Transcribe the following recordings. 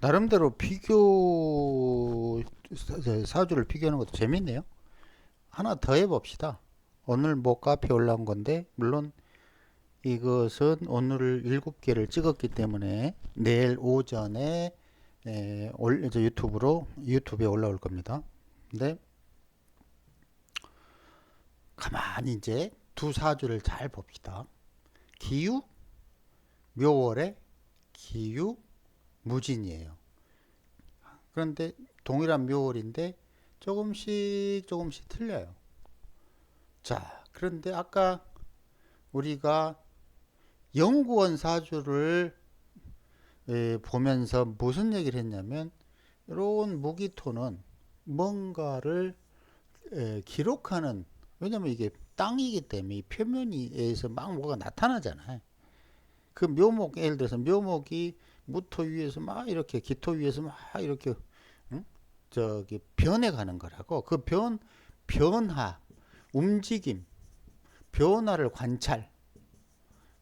나름대로 비교 사- 사주를 비교하는 것도 재밌네요. 하나 더 해봅시다. 오늘 뭐 카페에 올라온 건데 물론 이것은 오늘 일곱 개를 찍었기 때문에 내일 오전에 에, 올, 이제 유튜브로 유튜브에 올라올 겁니다. 근데 가만히 이제 두 사주를 잘 봅시다. 기유 묘월의 기유 무진이에요. 그런데 동일한 묘월인데 조금씩 조금씩 틀려요. 자, 그런데 아까 우리가 연구원 사주를 에, 보면서 무슨 얘기를 했냐면 이런 무기토는 뭔가를 에, 기록하는 왜냐면 이게 땅이기 때문에 이 표면에서 막 뭐가 나타나잖아요. 그 묘목 예를 들어서 묘목이 무토 위에서 막 이렇게 기토 위에서 막 이렇게 응? 저기 변해가는 거라고. 그 변 변화 움직임 변화를 관찰.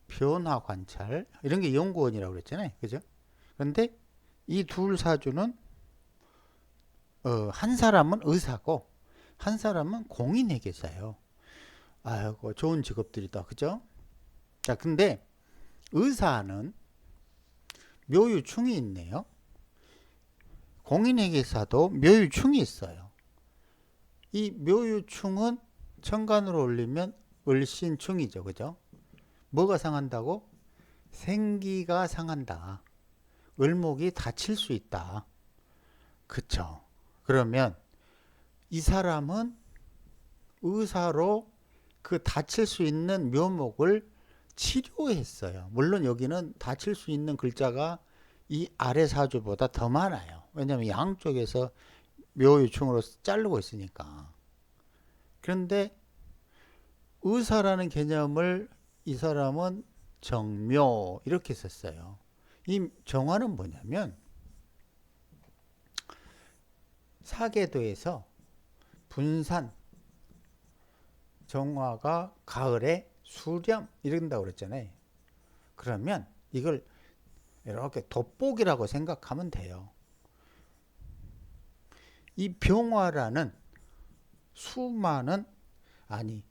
변화 관찰. 이런 게 연구원이라고 그랬잖아요. 그죠? 그런데 이 둘 사주는 어, 한 사람은 의사고 한 사람은 공인회계사예요. 아이고 좋은 직업들이다. 그죠? 자 근데 의사는 묘유충이 있네요. 공인회계사도 묘유충이 있어요. 이 묘유충은 천간으로 올리면 을신충이죠. 그죠? 뭐가 상한다고? 생기가 상한다. 을목이 다칠 수 있다. 그쵸? 그러면 이 사람은 의사로 그 다칠 수 있는 묘목을 치료했어요. 물론 여기는 다칠 수 있는 글자가 이 아래 사주보다 더 많아요. 왜냐하면 양쪽에서 묘유충으로 자르고 있으니까. 그런데 의사라는 개념을 이 사람은 정묘 이렇게 썼어요. 이 정화는 뭐냐면 사계도에서 분산 정화가 가을에 수렴 이런다고 그랬잖아요. 그러면 이걸 이렇게 돋보기라고 생각하면 돼요. 이 병화라는 수많은 아니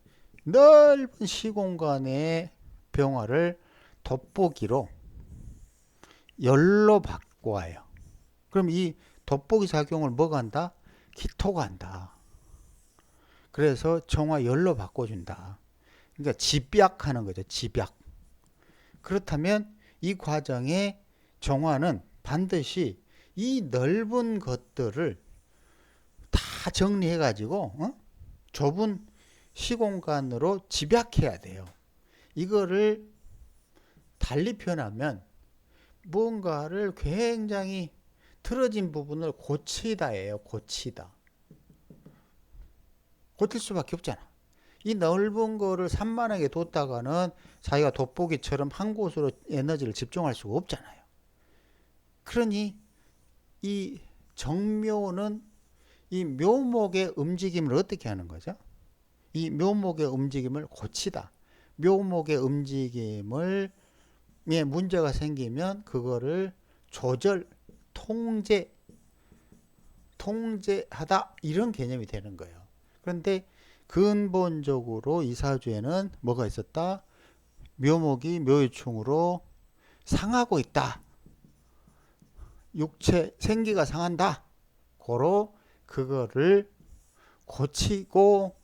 넓은 시공간의 병화를 돋보기로 열로 바꿔요. 그럼 이 돋보기 작용을 뭐가 한다? 기토가 한다. 그래서 정화 열로 바꿔준다. 그러니까 집약하는 거죠. 집약. 그렇다면 이 과정에 정화는 반드시 이 넓은 것들을 다 정리해 가지고 어? 좁은 시공간으로 집약해야 돼요. 이거를 달리 표현하면 무언가를 굉장히 틀어진 부분을 고치다예요. 고치다. 고칠 수밖에 없잖아. 이 넓은 거를 산만하게 뒀다가는 자기가 돋보기처럼 한 곳으로 에너지를 집중할 수가 없잖아요. 그러니 이 정묘는 이 묘목의 움직임을 어떻게 하는 거죠? 이 묘목의 움직임을 고치다. 묘목의 움직임을 에 문제가 생기면 그거를 조절, 통제, 통제하다 이런 개념이 되는 거예요. 그런데 근본적으로 이 사주에는 뭐가 있었다? 묘목이 묘유충으로 상하고 있다. 육체 생기가 상한다. 고로 그거를 고치고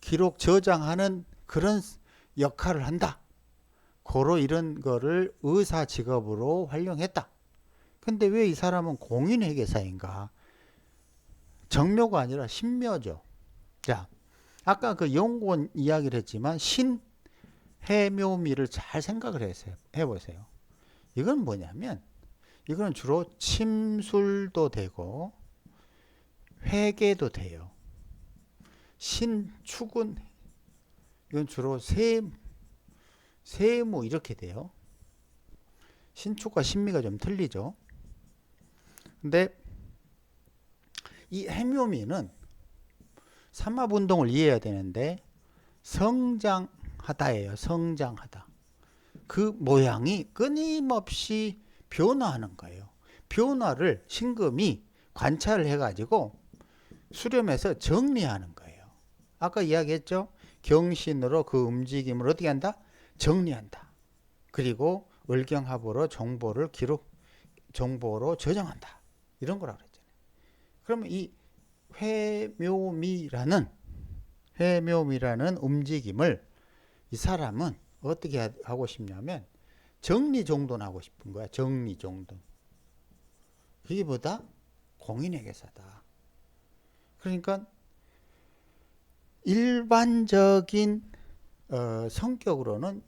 기록 저장하는 그런 역할을 한다. 고로 이런 거를 의사 직업으로 활용했다. 근데 왜 이 사람은 공인회계사인가? 정묘가 아니라 신묘죠. 자, 아까 그 연구원 이야기를 했지만 신 해묘미를 잘 생각을 해보세요. 해보세요. 이건 뭐냐면 이거는 주로 침술도 되고 회계도 돼요. 신축은 이건 주로 세 세무 이렇게 돼요. 신축과 신미가 좀 틀리죠. 근데 이 해묘미는 삼합 운동을 이해해야 되는데 성장하다예요. 성장하다. 그 모양이 끊임없이 변화하는 거예요. 변화를 신금이 관찰을 해가지고 수렴해서 정리하는 거예요. 아까 이야기했죠? 경신으로 그 움직임을 어떻게 한다? 정리한다. 그리고 을경합으로 정보를 기록, 정보로 저장한다. 이런 거라 그랬잖아요. 그러면 이 회묘미라는 회묘미라는 움직임을 이 사람은 어떻게 하- 하고 싶냐면 정리정돈하고 싶은 거야. 정리정돈. 그게 보다 공인회계사다. 그러니까 일반적인 어, 성격으로는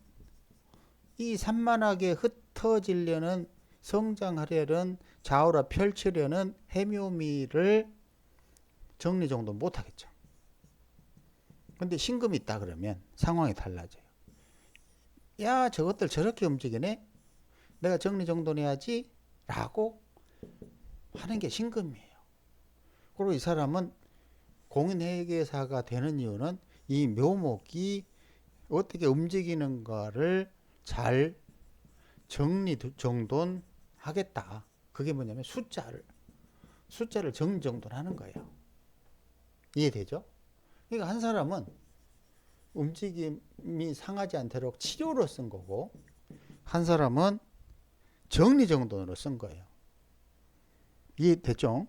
이 산만하게 흩어지려는 성장하려는 좌우라 펼치려는 해묘미를 정리정돈 못하겠죠. 근데 신금이 있다 그러면 상황이 달라져요. 야 저것들 저렇게 움직이네. 내가 정리 정돈 해야지 라고 하는 게 신금이에요. 그리고 이 사람은 공인회계사가 되는 이유는 이 묘목이 어떻게 움직이는가를 잘 정리 정돈하겠다. 그게 뭐냐면 숫자를 숫자를 정정돈하는 거예요. 이해되죠? 그러니까 한 사람은 움직임이 상하지 않도록 치료로 쓴 거고 한 사람은 정리정돈으로 쓴 거예요. 이해됐죠?